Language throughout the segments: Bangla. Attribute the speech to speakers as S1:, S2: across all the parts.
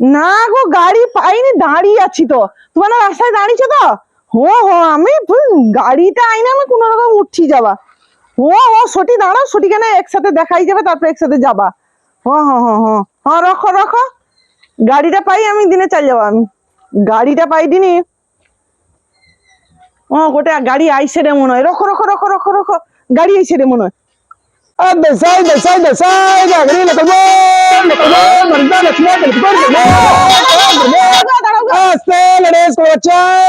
S1: না গো, গাড়ি পাইনি, দাঁড়িয়ে আছি তো। তোমার রাস্তায় দাঁড়িয়েছো তো? হো হো, আমি গাড়িটা আইনে আমি কোনো রকম উঠছি যাবা হো হো সটি দাঁড়াও সটি কেন একসাথে দেখাই যাবে, তারপর একসাথে যাবা। হ্যাঁ হ্যাঁ হ্যাঁ হ্যাঁ হ্যাঁ রাখো রাখো। গাড়িটা পাই, আমি দিনে চাল যাব, আমি। গাড়িটা পাই দিনি ও, গোটা গাড়ি আইসে রে মনে হয়। রখো রখো রখো রখো রখো। গাড়ি আইসে রে মনে হয়।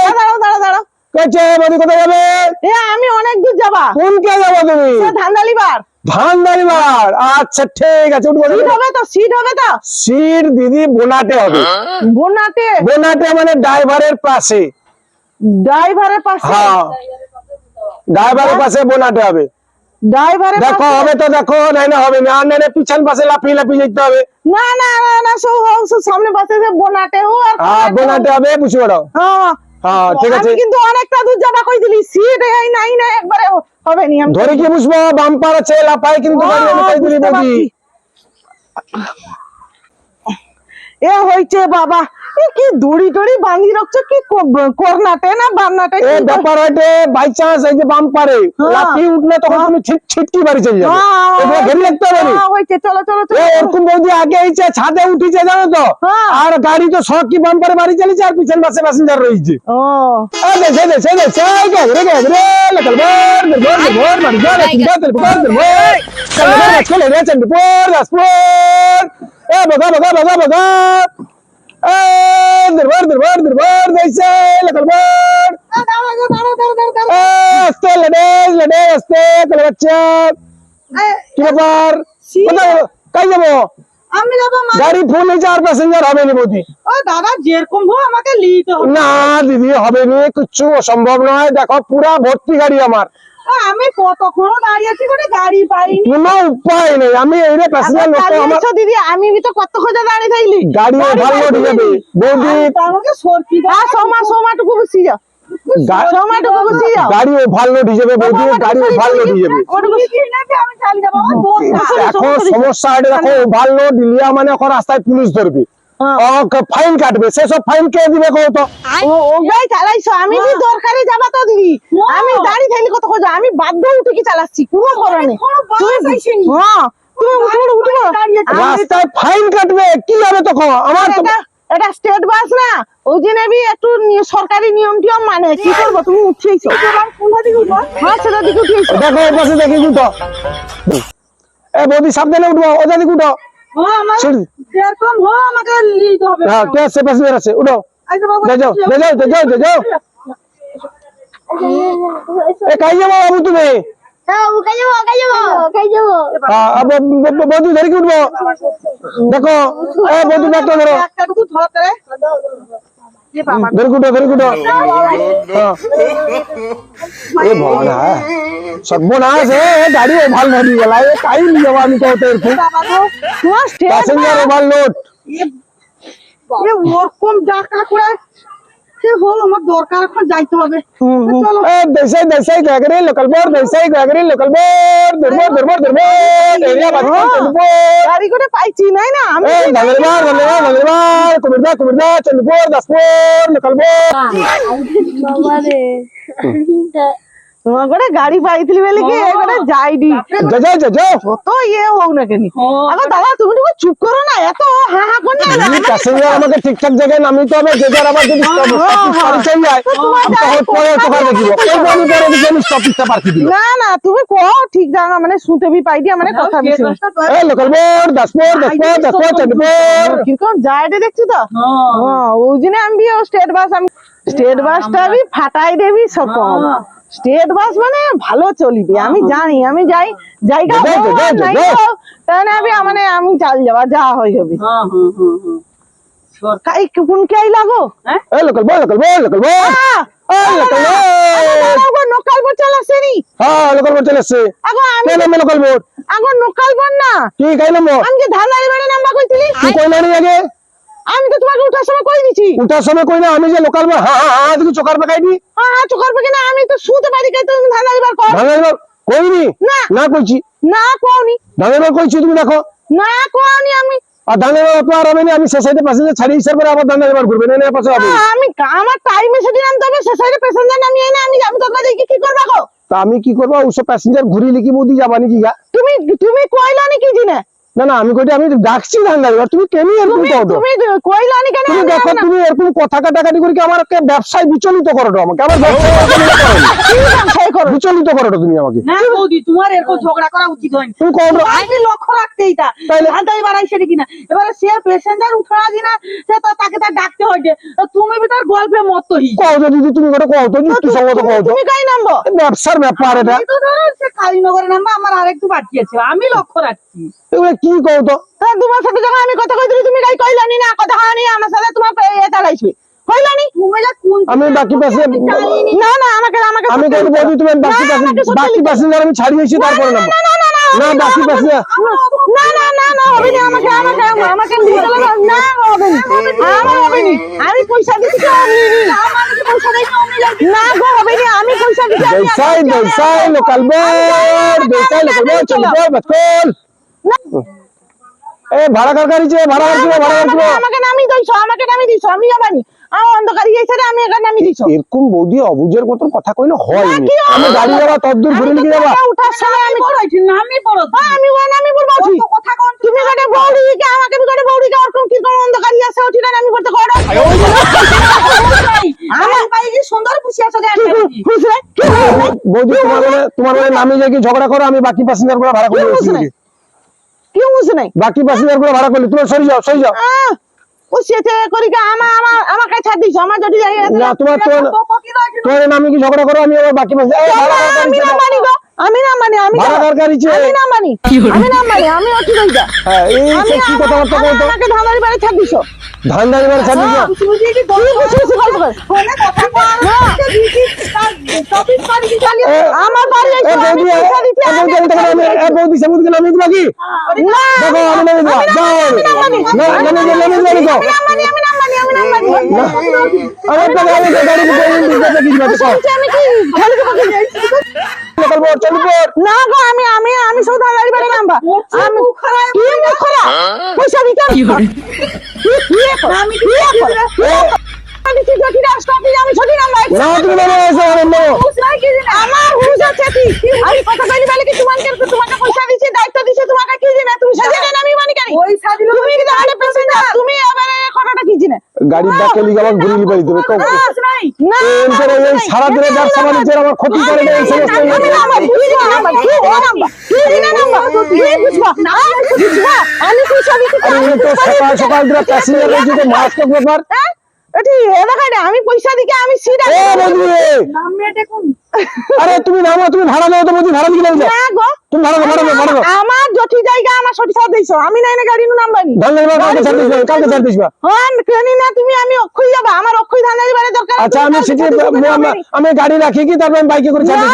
S1: দাঁড়াও দাঁড়াও দাঁড়াও
S2: কোচে বদি কোথায় যাবে
S1: এ আমি অনেক দূর যাবা
S2: কোন কে যাব তুমি
S1: সে ধান্দালি বার
S2: ধান দাঁড়িবার আচ্ছা ঠিক আছে উঠবো
S1: সিট হবে তো সিট হবে তো
S2: সিট দিদি বোনাটে হবে
S1: বোনাতে
S2: বোনাটে মানে ড্রাইভারের পাশে
S1: ড্রাইভারের পাশে
S2: হ্যাঁ ড্রাইভারের পাশে বোনাটে হবে
S1: ড্রাইভারের
S2: দেখো হবে তো দেখো নাই না হবে না নাইলে পিছন পাশে লাফিয়ে লাফিয়ে যেতে হবে।
S1: না না না না সব সব সামনে পাশে যে বোনাটে হো আর
S2: হ্যাঁ বোনাটে হবে পারো?
S1: হ্যাঁ।
S2: হ্যাঁ ঠিক আছে।
S1: আমি কিন্তু অনেকটা দূর যাবা কই দিলি? সিট এই নাই না একবারে হবে নি আমি
S2: ধরে কি বুঝব বাম্পার আছে লাফাই কিন্তু গাড়ি আমি দিলি
S1: বুঝতে
S2: বৌদি?
S1: এ হইছে বাবা এ কি দড়ি টড়ি বাঁধি রাখছো কি কর- করনাটে না বান্নাটে
S2: এ ব্যাপার হয়তো বাই চান্স এই যে বাম্পারে
S1: হ্যাঁ।
S2: লাফিয়ে উঠলে তখন তুমি ছিট ছিটকি বাড়ি চলে যাবে
S1: হ্যাঁ,
S2: এগুলো ঘেরে না।
S1: হ্যাঁ, হইছে চলো চলো চলো
S2: ওরকম বৌদি আগে হয়েছে ছাদে উঠিছে জানো তো
S1: হ্যাঁ।
S2: আর গাড়ি তো সব কি বাম্পারে বাড়ি চালিয়েছে আর পিছন পাশে প্যাসেঞ্জার রয়েছে
S1: ও
S2: এ দেশে দেশে দেশে গেগরে গেগরে লকল বর বর বর মারি যা রে বর বর চল বর চল রে চল বর দাস বর এ বগা বগা বগা বগা এ দরবার দরবার দরবার দেশে লকল বর এ আস্তে লড়ে লড়ে আস্তে কল বাচ্চা কি ব্যাপার? কোথায় কাই যাব?
S1: আমি যাব মা
S2: গাড়ি ফুল হয়েছে আর প্যাসেঞ্জার হবে না বৌদি।
S1: ও দাদা যেরকম হো আমাকে লিতে হবে।
S2: না দিদি হবে না কিচ্ছু অসম্ভব নয়। দেখো পুরা ভর্তি গাড়ি আমার।
S1: আমি কতক্ষণ দাঁড়িয়ে করে গাড়ি পাইনি।
S2: কোনো উপায় নেই আমি এই প্যাসেঞ্জার লোক
S1: দাঁড়িয়ে
S2: আমার
S1: আছো দিদি আমি বি তো কত দাঁড়িয়ে থাকলি
S2: গাড়ি ভালো উঠে যাবে বৌদি।
S1: আমাকে সরকি দাও। সোমা সোমাটুকু বসি যাও।
S2: গাড়ি গাড়ি। এখন সমস্যা দেখো মানে এখন রাস্তায় পুলিশ ধরবে। ফাইন কাটবে সেসব ফাইন কে দিবে কো তো?
S1: ও চালাইছো। আমি কি দরকারে যাবা তো দিদি? আমি কত খোঁজা আমি বাধ্য উঠে কি চালাচ্ছি? কোনো নেই। হ্যাঁ তুমি উঠে উঠে
S2: রাস্তায় ফাইন কাটবে কি হবে তখন? আমার
S1: এটা স্টেট বাস না। ওই জন্য একটু সরকারি নিয়ম টিয়ম মানে কি করব? তুমি উঠবো? হ্যাঁ সেটা দিকে
S2: দেখো পাশে দেখি উঠো। এ বৌদি সাবধানে উঠবো ওটা দিকে উঠো।
S1: হবে।
S2: হ্যাঁ কে আছে? প্যাসেঞ্জার আছে উঠো।
S1: বাবা
S2: যাও যাও যাও যাও এ কাই যাব বাবু তুমি? হ্যাঁ, আব- ব- ব- বৌদি ধরে কি উঠবো? দেখো বন্ধু ধরো।
S1: একটা টুকু ধরতে রে এ বাবা
S2: ধরে কুটো ধরে কুটো হ্যাঁ। এ ভগবান হ্যাঁ সর্বনাশ এ এ গাড়ি ওভারলোড হয়ে গেল এ কাই নিয়ে যাব আমি কত এরকম
S1: বাবা গো তোমার স্টেট
S2: প্যাসেঞ্জার ওভারলোড
S1: এ ওরকম ডাকা করে সে হল আমার দরকার এখন যাইতে হবে। চলো।
S2: এ দেশাই দেশাই গাগরে লোকাল বোর্ড দেশাই গাগরে লোকাল বোর্ড দরবার দরবার দরবার এরিয়া বাদ চন্দ্রপুর
S1: গাড়ি করে পাইছি নাই না আমি
S2: এ ধন্যবাদ ধন্যবাদ ধন্যবাদ কুমিরদা কুমিরদা চন্দ্রপুর দাসপুর লোকাল বোর্ড
S1: তোমার করে গাড়ি পাইছিলি বলে কি? এবারে যাইনি
S2: যা যা যা যা।
S1: কত ইয়ে হোক চুপ করো না এত হা হা করো না
S2: এই প্যাসেঞ্জার আমাকে ঠিকঠাক জায়গায় নামিতে হবে যে যার আবার যদি স্টপ চলে যায় আমি তখন পরে তোকার দেখিব। এই আমি পরে দেখি আমি স্টপিংটা পারছি দিল।
S1: না না তুমি কো ঠিক জায়গা মানে শুতে বি পাই দিয়া মানে কথা বেশি
S2: এই লোকাল বোর্ড দাসপুর দাসপুর দাসপুর চন্দ্রপুর
S1: কীরকম যাইতে দেখছি তো? হ্যাঁ। ওই জন্য আমি স্টেট বাস আমি স্টেট বাসটা আমি ফাটাই দেবি সব কম স্টেট বাস মানে ভালো চলিবে আমি জানি আমি যাই জায়গা। তাহলে আমি মানে আমি চাল যাবা যা হয় হবে। কাই কোন কে লাগো
S2: এই লোকাল লোকাল লোকাল
S1: নি?
S2: হ্যাঁ চলে
S1: আগো আমি
S2: লোকাল
S1: আগো না।
S2: কি
S1: আমি বাড়ি নাম্বার কইছিলি?
S2: তুই কই নানি আগে?
S1: আমি তো তোমাকে উঠার সময় কই দিছি?
S2: উঠার সময় কই না আমি যে লোকাল হ্যাঁ হ্যাঁ হ্যাঁ তুই চোকার পাকাই দি।
S1: হ্যাঁ হ্যাঁ চোখার পাখি না আমি তো শুতে পারি কাই তুমি ধানারি বার কর।
S2: ভাঙাইবার কইনি?
S1: না।
S2: না কইছি।
S1: না কোনি
S2: ভাঙাইবার কইছি তুমি দেখো।
S1: না কোনি আমি।
S2: আর ধানের বার তো আর না আমি সোসাইটি প্যাসেঞ্জার ছাড়িয়ে ইসার পরে আবার ধানের বার ঘুরবেন এনে পাশে হবে।
S1: আমি আমার টাইমে সেদিন আনতে হবে সে সাইডে প্যাসেঞ্জার নামিয়ে এনে আমি আমি তোমার দিকে কি করবা গো।
S2: তা আমি কি করব? ওসব প্যাসেঞ্জার ঘুরি লিখি বৌদি যাবানি কি গা?
S1: তুমি তুমি কইলানি কি জিনে?
S2: না না আমি কইটি আমি ডাকছি এবার তুমি কেন এরকম
S1: তুমি
S2: করো?
S1: তুমি কইলানি কেন
S2: তুমি দেখো তুমি এরকম কথা কাটাকাটি করে কি আমার একটা ব্যবসায় বিচলিত করো তো আমাকে? আমার ব্যবসায় বিচলিত করো না।
S1: কি ব্যবসায় করো?
S2: বিচলিত করো তুমি আমাকে।
S3: না বৌদি তোমার এরকম ঝগড়া করা উচিত হয়নি।
S2: তুমি করো তো।
S3: আমি লক্ষ্য রাখতেই তা
S2: তাইলে-
S3: আদাই বাড়াই কিনা। এবারে সে প্যাসেঞ্জার উঠা দিনা সে তো তাকে তার ডাকতে হইছে তো তুমি বি তার গল্পে মত হি।
S2: কও দিদি তুমি করে কও তো যুক্তি সঙ্গত কও
S1: তুমি কাই নামবো
S2: ব্যবসার ব্যাপার এটা।
S3: তো ধরো সে কালীনগরের নাম্বার আমার আরেকটু বাকি আছে। আমি লক্ষ্য রাখছি।
S2: কি কও তো
S1: হ্যাঁ তোমার সাথে যখন আমি কথা কইছিলি তুমি কাই কইলানি না কথা হয়নি আমার সাথে তোমার এ চালাইছবি কইলানি
S3: তুমি যা কোন
S2: আমি বাকি পাশে
S1: না না আমাকে আমাকে
S2: আমি
S1: সত্যি
S2: কই তুমি বাকি
S1: আমাকে
S2: বাকি
S1: লিখতে-
S2: প্যাসেঞ্জার আমি ছাড়িয়েছি তারপরে
S1: না না না না
S2: না বাকি প্যাসেঞ্জার
S1: না না না না হবে না আমাকে আমাকে আমাকে দিয়ে দিলে না না হবে না আমার হবে না আমি পয়সা দিছি তো আমি আমাকে পয়সা দিছি না গো হবে না আমি পয়সা দিছি আমি
S2: Desai Desai local board Desai local board চল বল বাতকল এ ভাড়া কার গাড়িছে ভাড়া কিলো ভাড়া কিলো
S1: আমাকে- আমাকে নামি দিছো আমাকে নামি দিছো আমি যাবানি। আমার অন্ধকার রে, আমি এখানে নামি দিছো।
S2: এরকম বৌদি অবুজের মতো কথা কইলে
S1: কি
S2: আমি গাড়ি যাবা তদ্দূর ঘুরে যাবা
S1: উঠার সময় আমি
S3: পড়াইছি নামি পড়ো
S1: হ্যাঁ, আমি ওই নামি
S3: কথা কোন
S1: তুমি কটে বৌদিকে আমাকে তুমি কটে বৌদিকে ওরকম কি কোন অন্ধকারই আছে? ওটি না আমি করতে করো
S3: আমার ভাই যে সুন্দর খুশি আছো রে
S1: খুশ রে
S2: বৌদি তোমার মানে তোমার নামে যাই কি ঝগড়া করো আমি বাকি প্যাসেঞ্জারগুলো ভাড়া করে
S1: কি
S2: দিয়েছি
S1: বুঝলে? নাই।
S2: বাকি প্যাসেঞ্জারগুলো ভাড়া করলি তুমি সরি যাও সরি যাও।
S1: করি কি
S2: ঝগড়া করো আমি আবার বাকি
S1: আমি না মানি আমি না মানি আমি
S2: ভাড়া
S1: আমি না মানি আমি না মানি আমি ওটি রই
S2: হ্যাঁ এই কি কথাবার্তা
S1: আমি-
S2: বলতো?
S1: আমাকে ধামারি বাড়ি ছাড় দিছো।
S2: ধান দাঁড়ি
S3: খাবি
S2: না।
S1: আমার বাড়ি
S2: এ
S1: এসো আমি
S2: বৌদি এ
S1: পয়সা দিচ্ছি
S2: এ
S1: আমি
S2: বৌদি আমি তোমাকে নামে- বৌদি নামে দেখো আমি নামে যাও।
S1: না
S2: নামে নামে দেখো
S1: আমি না মানি আমি না গো আমি আমি আমি শুধু বাড়ি নামবা আমি কি মুখ পয়সা দিতে আমি আমি কি যদি রাস্তা আমি ছড়ি
S2: না তুমি নামে। এসো আমার
S1: হুজ আছে কি? আমি কথা কইলি বলে কি তোমাকে তোমাকে পয়সা দিছি দায়িত্ব দিছি তোমাকে কি জানে? তুমি সাজে কেন আমি মানি কেন?
S3: পয়সা দিলো
S1: তুমি কি তাহলে প্যাসেঞ্জার তুমি এবারে কথাটা কি জানে
S2: গাড়ির ডাকে লিগে আমার ঘুরিয়ে বাড়ি দেবে তো এই সারা দিনে ব্যবসা বাণিজ্যের আমার ক্ষতি করে এই সমস্ত
S1: আমি
S2: তো সকাল সকাল ধরে প্যাসেঞ্জার তো মাস্টার ব্যাপার
S1: হ্যাঁ আমি পয়সা দিকে আমি সিট
S2: এ বৌদি
S3: নাম মেটে কোন?
S2: আরে তুমি নামো তুমি ভাড়া দাও তো বৌদি ভাড়া দিকে
S1: না গো।
S2: তুমি ভাড়া ভাড়া ভাড়া
S1: আমার জটি জায়গা আমার সঠিক সাথ দিছো আমি নাই না গাড়ি নু নাম্বার নি।
S2: কালকে ছাড় দিস কালকে ছাড় দিস
S1: হ্যাঁ কেনি না তুমি আমি অক্ষয় যাবা আমার অক্ষয় ধান যাবার দরকার
S2: আচ্ছা আমি সেটি আমি গাড়ি রাখি কি তারপর আমি বাইকে করে ছাড় দিস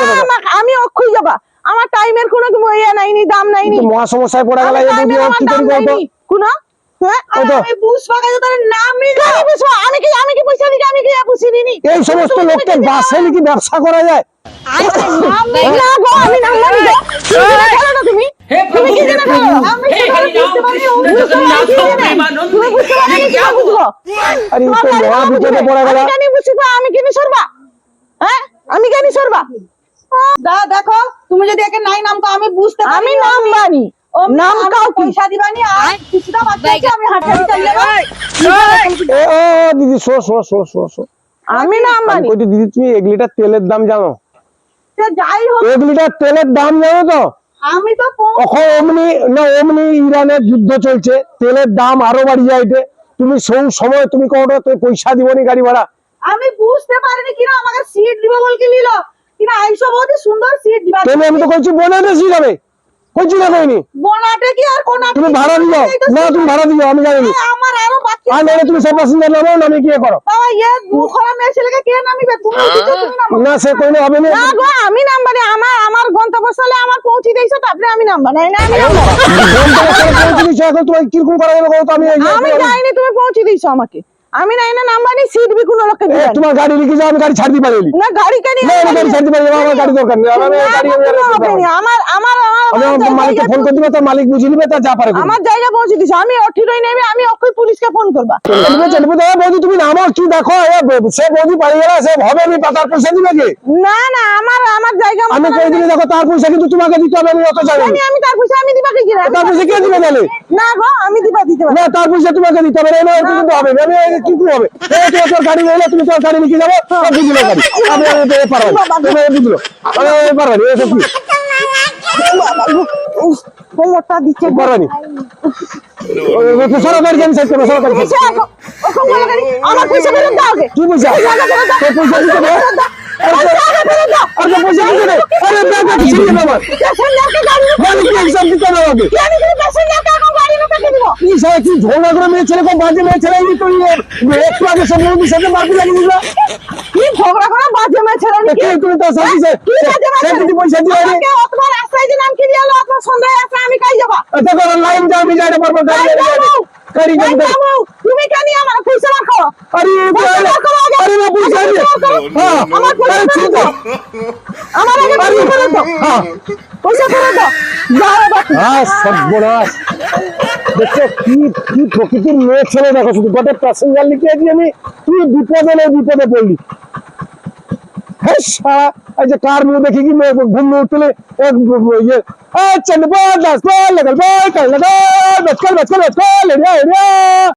S1: আমি অক্ষয় যাবা। আমার টাইমের কোনো ইয়ে নাই নি দাম নাই নি
S2: মহা সমস্যায় পড়ে গেল এই বৌদি কি করি
S1: নাই কোনো?
S2: তো এই সমস্ত লোককে বাসে নাকি ব্যবসা করা যায়।
S1: না গো আমি নাম মানি গো
S2: দিদি show show show show show
S1: আমি
S2: কইতে দিদি তুমি এক লিটার তেলের দাম জানো লিটার তেলের দাম জানো তো
S3: আমি তো
S2: অমনি না ইরানের যুদ্ধ চলছে তেলের দাম আরও বাড়ি যাইতে তুমি সেই সময় তুমি কোনটা তুমি পয়সা দিবনি গাড়ি ভাড়া
S3: আমি বুঝতে পারিনি কিনা আমাকে সিট দিবে বলকে নিল কিনা আইসো বহুত সুন্দর সিট দিবা
S2: তুমি আমি তো কইছি বোনাতে সি যাবে। কইছি না কইনি।
S3: বোনাটে কি আর কোন
S2: তুমি ভাড়া দিও না তুমি ভাড়া দিও আমি জানি
S3: আমার আরও বাকি
S2: আর নাহলে তুমি সব প্যাসেঞ্জার নামো নামে কি করো।
S3: বাবা ইয়ে মুখরা মেয়ে ছেলেকে কে নামিবে? তুমি কিছু তুমি নামো
S2: না সে কইলে হবে না।
S1: না গো আমি নাম আমার আমার গন্তব্যস্থলে আমার পৌঁছে দিয়েছ তারপরে আমি নাম বানাই না আমি
S2: পৌঁছে দিছো এখন কীরকম করা যাবে তো আমি এই
S1: আমি যাইনি তুমি পৌঁছে দিয়েছ আমাকে। আমি না এনে নাম্বার নি সিট বি কোনো লোককে
S2: এ,
S1: দিবেন।
S2: তোমার গাড়ি লিখে যাও আমি গাড়ি ছাড়তে পারি
S1: না। গাড়ি কেন
S2: না আমি গাড়ি ছাড়তে পারি আমার গাড়ি দরকার নেই। আমার গাড়ি আমি।
S1: আমার আমার আমার
S2: আমি মালিককে ফোন করে দিবে তার মালিক বুঝে নিবে তার যা পারে
S1: আমার জায়গা পৌঁছে দিছে আমি অঠিরই নেবে আমি অক্ষয় পুলিশকে ফোন করবা।
S2: চলবে চলবে তো বৌদি তুমি নামো কি দেখো এ, সে বৌদি পালিয়ে গেল সে হবে আমি তার পয়সা দিবে কি?
S1: না না আমার আমার জায়গা
S2: আমি কই দিলে দেখো তার পয়সা কিন্তু তোমাকে দিতে হবে আমি অত জানি না।
S1: আমি তার পয়সা আমি দিবা কি করে?
S2: তার পয়সা কে দিবে তাহলে?
S1: না গো আমি দিবা দিতে পারি
S2: না তার পয়সা তোমাকে দিতে হবে না কিন্তু হবে। আমি কি কি হবে এই তো তোর গাড়ি নিলে তুমি তোর গাড়ি লিখে যাব বুঝলো গাড়ি আমি পারব। তুমি বুঝলো আমি পারব এসব কি
S1: কোমরটা দিচ্ছে
S2: পারব সরকারি গাড়ি সাইড করো সরকারি
S1: আমার পয়সা ফেরত দাও
S2: কি পয়সা পয়সা দিতে তো সারা করে মেয়ে ছেলে বাজে মেয়ে ছেলে তো একটু আগে সব বন্ধুর সাথে মারপিট লাগিয়ে দিলা
S1: কি ঝগড়া করা বাজে মেয়ে ছেলে
S2: তুমি তার সাথে পয়সা দিয়ে
S1: আমাকে অতবার রাস্তায় কি দিয়ে আপনার সন্ধ্যায় আসলে আমি কাই যাবা
S2: লাইন যাও। আমি যাইতে পারব গাড়ি গাড়ি গাড়ি
S1: এই
S2: গাড়ি গাড়ি
S1: বাবু, তুমি কেন আমার পয়সা রাখো
S2: আরে
S1: পয়সা
S2: আরে,
S1: রাখো আগে।
S2: আরে না পয়সা
S1: পয়সা
S2: দিয়ে
S1: রাখো।
S2: হ্যাঁ
S1: আমার পয়সা
S2: আরে ঠিক
S1: ফেরত
S2: আছে
S1: দাও। আমার আগে
S2: আরে,
S1: পয়সা ফেরত দাও
S2: হ্যাঁ
S1: পয়সা ফেরত দাও যাও এবার
S2: হ্যাঁ সর্বনাশ দেখছ কি কি প্রকৃতির মেয়ে ছেলে দেখো শুধু গোটা প্যাসেঞ্জার লিখে আছি আমি তুই বিপদে নেই বিপদে পড়লি হ্যাঁ সারা এই যে কার মুখ দেখি কি মেয়ে ঘুম উঠলে ইয়ে আচ্ছা বল দাস বল লাগল বল কাল লাগল বচকল বচকল বচকল রে রে